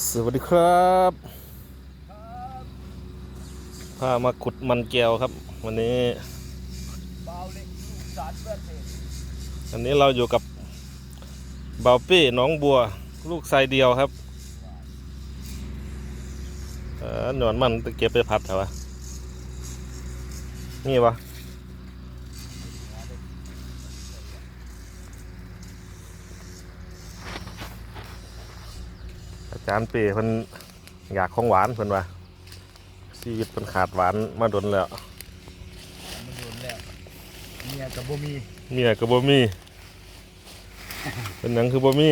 สวัสดีครับพามาขุดมันแก้วครับ วันนี้อันนี้เราอยู่กับเบาเป้น้องบัว ลูกไซเดียวครับหนอนมันตะเก็บไปพัดเหรอวะนี่วะ จารย์เป้เพิ่นอยากของหวานเพิ่นว่าชีวิตเพิ่นขาดหวานมาโดนแล้วมันโดนแล้วเมียกับบ่มีเนี่ยก็บ่มีเป็นหนังคือบ่มี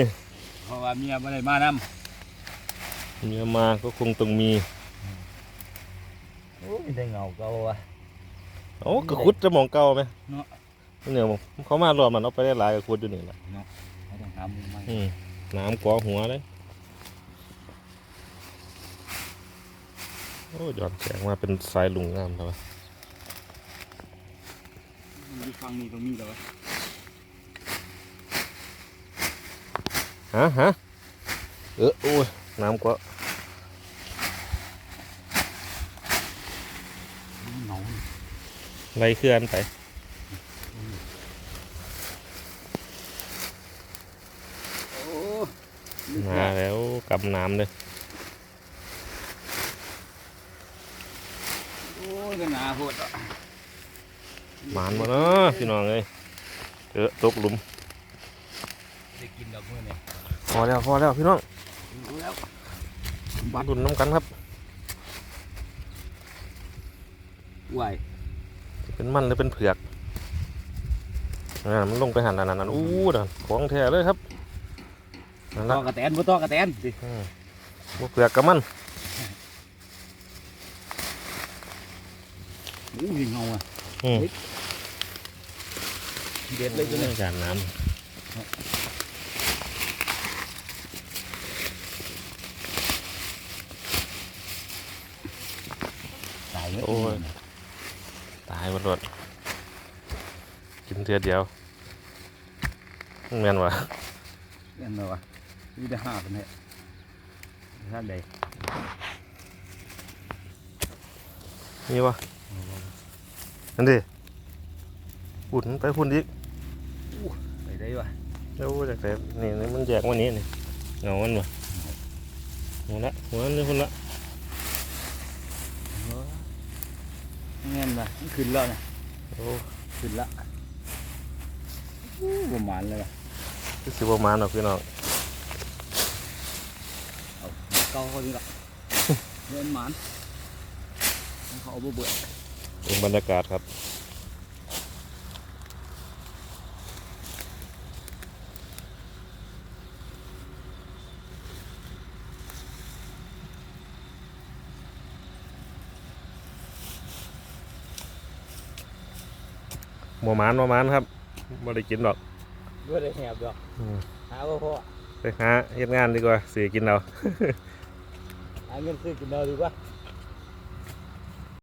เพราะว่าเมียบ่ได้มานำเมียมาก็คงต้องมีโอ้ยได้เงาเก่าว่ะโอ้ก็ขุดจะหมองเก่าไหมเนาะเนี่ยผมเขามารอมันเอาไปได้หลายก็ขุดอยู่นี่แหละ เขาต้องหามุมใหม่อืมน้ำกอหัวเลย โอ้ย้อนแสงมาเป็นสายลุงงามแล้ววะอยู่ฝั่งนี้ตรงนี้แล้ววะฮะฮะเออโอ้ยน้ำกอเงาไรเคลื่อนไปโอ้มาแล้วกำน้ำเลย โอ้ย ก็หนาโพดหมานมาเนาะพี่น้องเลยเออตกหลุมได้กินดอกมื้อนี้พอแล้วพอแล้วพี่น้องแล้วบัดดุนน้ำกันครับไหวเป็นมันหรือเป็นเผือกอ่ามันลงไปหันนั่นนั่นอู้นั่นของแท้เลยครับนั่นต่อกระแตนบ่ต่อกระแตนสิบ่เผือกกับมัน โอ้ยเงาอะอืมเด็ดเลยจ้ะเนี่ยจานน้ำตายเลยโอ้ยตายหมดรถกินเทือเดียวแม่นวะเห็นบ่วะมีแต่หากันเนี่ยท่านใดนี่วะ นั่นดิหุ่นไปหุ่นอีกไปได้วะแล้วจากแต่นี่นี่มันแยกวันนี้นี่เงามันวะหัวละหัวนี่คนละเงี้ยนะมันขึ้นแล้วนะโอ้ขึ้นละประมาณเลยว่ะคือสิบประมาณหรอกพี่น้องเอาเก้าเขาดีละเงินหมันให้เขาเอาบ่เบื่อ เป็นบรรยากาศครับหมัวหมานหมัวหมานครับไม่ได้กินหรอกด้วยได้แหบดอกอืมหาว่าพ่อไปหาเฮ็ดงานดีกว่าเสียกินเรา หาเงินซื้อกินเราดีกว่า